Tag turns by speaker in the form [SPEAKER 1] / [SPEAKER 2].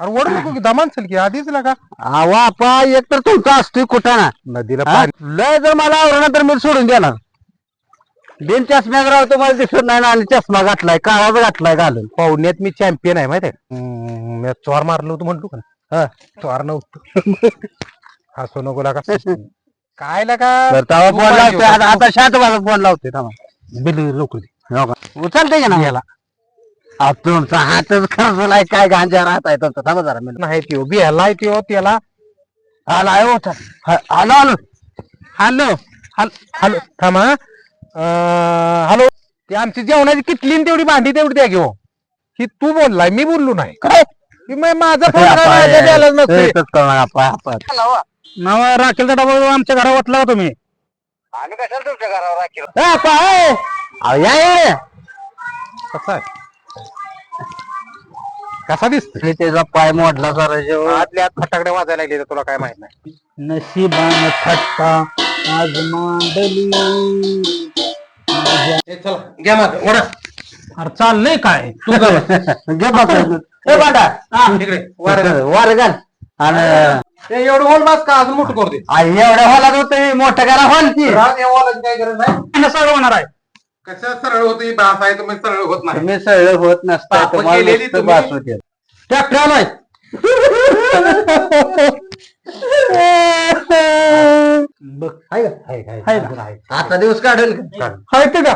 [SPEAKER 1] अरे ओढ नको की दमान चल की आधीच लागा.
[SPEAKER 2] अहो आपा एक तर तुमचा असतोय कुठाना
[SPEAKER 1] नदीला? पाणी.
[SPEAKER 2] लय जर मला आवडणार तर मी सोडून देणार. बिन चष्म्या राव तुम्हाला दिसत नाही ना आणि चष्मा घातलाय काळाच घातलाय घालून.
[SPEAKER 1] पाहुण्यात मी चॅम्पियन आहे माहिती मी चोर मारलो होतो म्हणलो का? चोर नव्हतो. हसू नको लागा. काय लागा.
[SPEAKER 2] आता शांत बघा फोन लावतोय थांबा.
[SPEAKER 1] बिल लवकर दे.
[SPEAKER 2] हो का? उचलते का ना याला. अहो, तुमचा हातच खरचलाय काय गांजा राहत आहे तुमचा? थांबा जरा मी
[SPEAKER 1] नाही त्यो बी ह्याला त्यो त्याला
[SPEAKER 2] आला आहे होता आलो आलो.
[SPEAKER 1] हॅलो हॅलो थांबा हॅलो ते आमची जेवणाची किटली न तेवढी भांडी तेवढी द्या घेऊ. ही तू बोललाय मी बोललो नाही.
[SPEAKER 2] काय?
[SPEAKER 1] मग माझा फोन काय माझ्या नाव राखेलचा डबा आमच्या घरा वाटला का तुम्ही?
[SPEAKER 2] आम्ही कशाला तुमच्या घरावर या या.
[SPEAKER 1] कसा आहे? कसा दिसतोय?
[SPEAKER 2] हे त्याचा पाय मोडला जेव्हा
[SPEAKER 1] आतल्या आत फटाकडे वाजायला लागले तुला काय माहीत नाही.
[SPEAKER 2] नशिबान थट्टा आज मांडली.
[SPEAKER 1] चला घ्या माझं ओढा.
[SPEAKER 3] अरे चाललंय काय? तू
[SPEAKER 2] घे बघ. ए बांडा
[SPEAKER 1] हा, इकडे. वर घाल.
[SPEAKER 2] वर घाल. आणि
[SPEAKER 1] ए, एवढं होल का? अजून मोठं करू दे.
[SPEAKER 2] एवढ्या हॉलात होते मोठं करा हॉल
[SPEAKER 1] या काही गरज नाही.
[SPEAKER 3] सरळ होणार आहे.
[SPEAKER 1] कसं सरळ होती आहे तुम्ही सरळ होत नाही
[SPEAKER 2] तुम्ही सरळ होत नसता
[SPEAKER 1] पाप
[SPEAKER 2] तुम्हाला
[SPEAKER 1] केलेली
[SPEAKER 2] नुसतं
[SPEAKER 1] तुम्ही.
[SPEAKER 2] बास होते ट्रॅक्टर
[SPEAKER 1] बघ का?
[SPEAKER 2] आता दिवस काढेल का?
[SPEAKER 3] हाय ते का